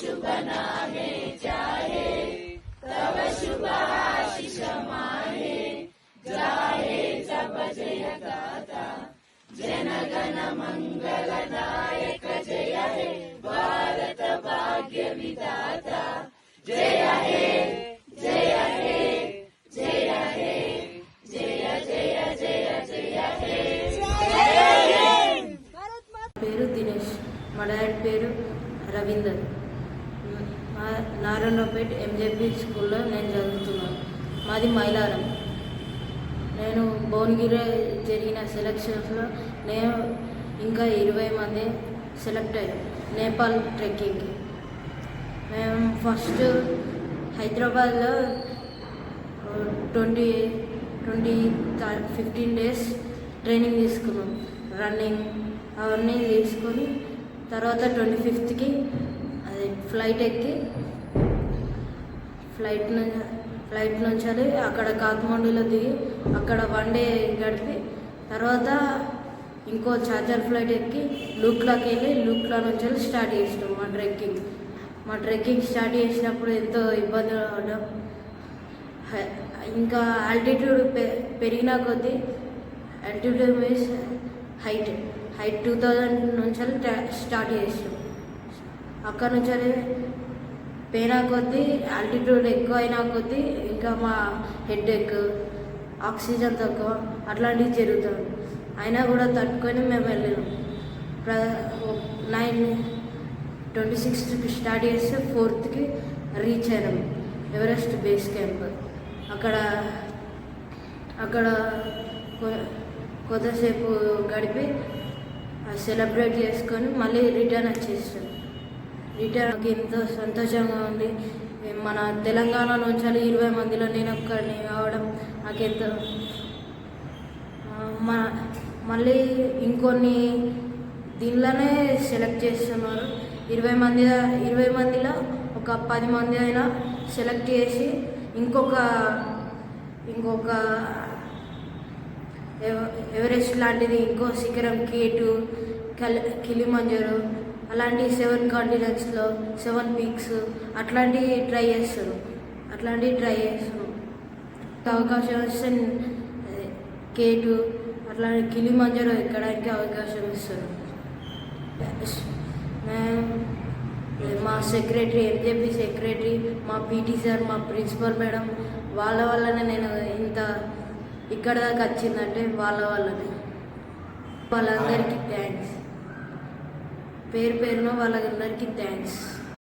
शुभ नामे चाहे तव शुभ आशिष माहे जाहे सब जय गाता जन गण मंगल नायक जय हे भारत भाग्य विधाता जय हे जय हे जय हे जय जय जय जय हे పేరు దినేష్ మా డాడ్ పేరు రవీందర్ నారాయణపేట ఎంజేపీ స్కూల్లో నేను చదువుతున్నాను. మాది మైలారం. నేను భువనగిరి జరిగిన సెలక్షన్స్లో నేను ఇంకా ఇరవై మంది సెలెక్ట్ అయ్యాం. నేపాల్ ట్రెక్కింగ్కి. మేము ఫస్ట్ హైదరాబాద్లో twenty twenty fifteen days training తీసుకున్నాం. రన్నింగ్ అవన్నీ తీసుకొని తర్వాత ట్వంటీ ఫిఫ్త్కి ఫ్లైట్ ఎక్కి ఫ్లైట్ నుంచి ఫ్లైట్ నుంచి అది అక్కడ కాత్మండూలో దిగి అక్కడ వన్ డే గడిపి తర్వాత ఇంకో చార్జర్ ఫ్లైట్ ఎక్కి లూక్లోకి వెళ్ళి లూక్లో నుంచి వెళ్ళి స్టార్ట్ చేసినాం మా ట్రెక్కింగ్. మా ట్రెక్కింగ్ స్టార్ట్ చేసినప్పుడు ఎంతో ఇబ్బంది పడ్డాం. హై- ఇంకా ఆల్టిట్యూడ్ పె పెరిగిన కొద్దీ altitude means height height two thousand నుంచి వెళ్ళి స్టార్ట్ చేసినాం. అక్కడ నుంచి పెయిన్ కొద్దీ ఆల్టిట్యూడ్ ఎక్కువ అయినా కొద్దీ ఇంకా మా హెడ్ ఎక్ ఆక్సిజన్ తక్కువ అట్లాంటివి జరుగుతుంది అయినా కూడా తట్టుకొని మేము వెళ్ళినాం. ప్ర నైన్ ట్వంటీ సిక్స్త్కి స్టార్ట్ చేస్తే ఫోర్త్కి రీచ్ అయినాం. ఎవరెస్ట్ బేస్ క్యాంప్ అక్కడ అక్కడ కొ- కొద్దిసేపు గడిపి సెలబ్రేట్ చేసుకొని మళ్ళీ రిటర్న్ వచ్చేసాం రిటర్న్ నాకు ఎంతో సంతోషంగా ఉంది. మన తెలంగాణ నుంచి ఇరవై మందిలో నేను ఒక్కడిని కావడం నాకెంతో ఎంతో మన మళ్ళీ ఇంకొన్ని దీనిలోనే సెలెక్ట్ చేస్తున్నారు. ఇరవై మంది ఇరవై మందిలో ఒక పది మంది అయినా సెలెక్ట్ చేసి ఇంకొక ఇంకొక ఎవరెస్ట్ లాంటిది ఇంకో శిఖరం కేటు కల్ కిలిమంజరు అలాంటి సెవెన్ కాంటినెంట్స్లో సెవెన్ పీక్స్ అట్లాంటివి ట్రై చేస్తారు. అట్లాంటివి ట్రై చేస్తారు. అవకాశం వస్తే కేటు అట్లా కిలిమంజరో ఎక్కడానికి అవకాశం ఇస్తారు. మా సెక్రటరీ ఎంజేపీ సెక్రటరీ మా పీటీ సార్ మా ప్రిన్సిపల్ మేడం వాళ్ళ వల్లనే నేను ఇంత ఇక్కడ దాకా వచ్చిందంటే వాళ్ళ వల్లనే. వాళ్ళందరికీ థ్యాంక్స్. పేరు పేరున వాళ్ళందరికీ థ్యాంక్స్